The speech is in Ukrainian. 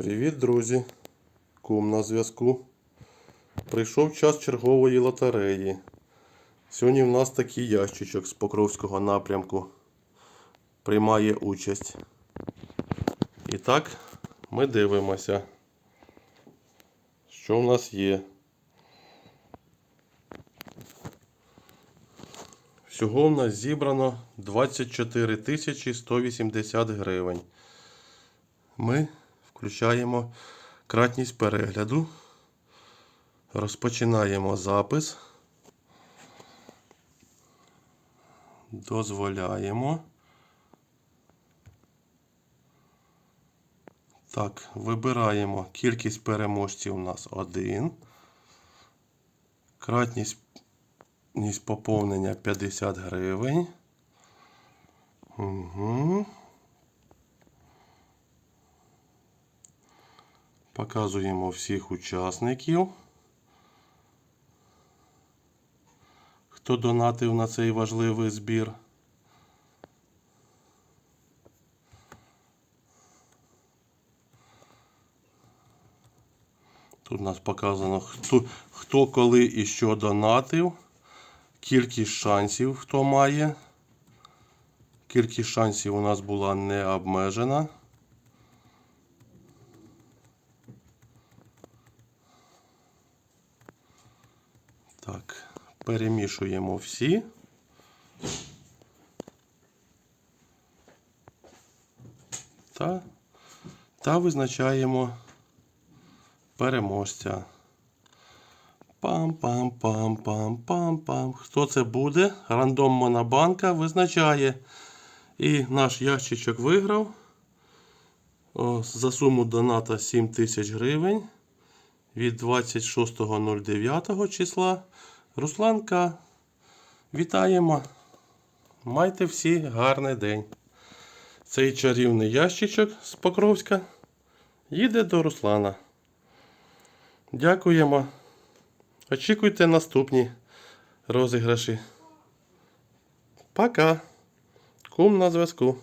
Привіт, друзі! Кум на зв'язку. Прийшов час чергової лотереї. Сьогодні в нас такий ящичок з Покровського напрямку приймає участь. І так, ми дивимося, що в нас є. Всього в нас зібрано 24 180 гривень. Ми включаємо кратність перегляду. Розпочинаємо запис. Дозволяємо. Так, вибираємо кількість переможців у нас один. Кратність поповнення 50 гривень. Угу. Показуємо всіх учасників. Хто донатив на цей важливий збір. Тут у нас показано, хто, хто коли і що донатив. Кількість шансів, хто має. Кількість шансів у нас була не обмежена. Так, перемішуємо всі. Та, та визначаємо переможця. Пам-пам-пам-пам-пам-пам. Хто це буде? Рандом Монобанка визначає. І наш ящичок виграв. О, за суму доната 7 тисяч гривень від 26.09 числа. Русланка, вітаємо. Майте всі гарний день. Цей чарівний ящичок з Покровська їде до Руслана. Дякуємо. Очікуйте наступні розіграші. Пока. Кум на зв'язку.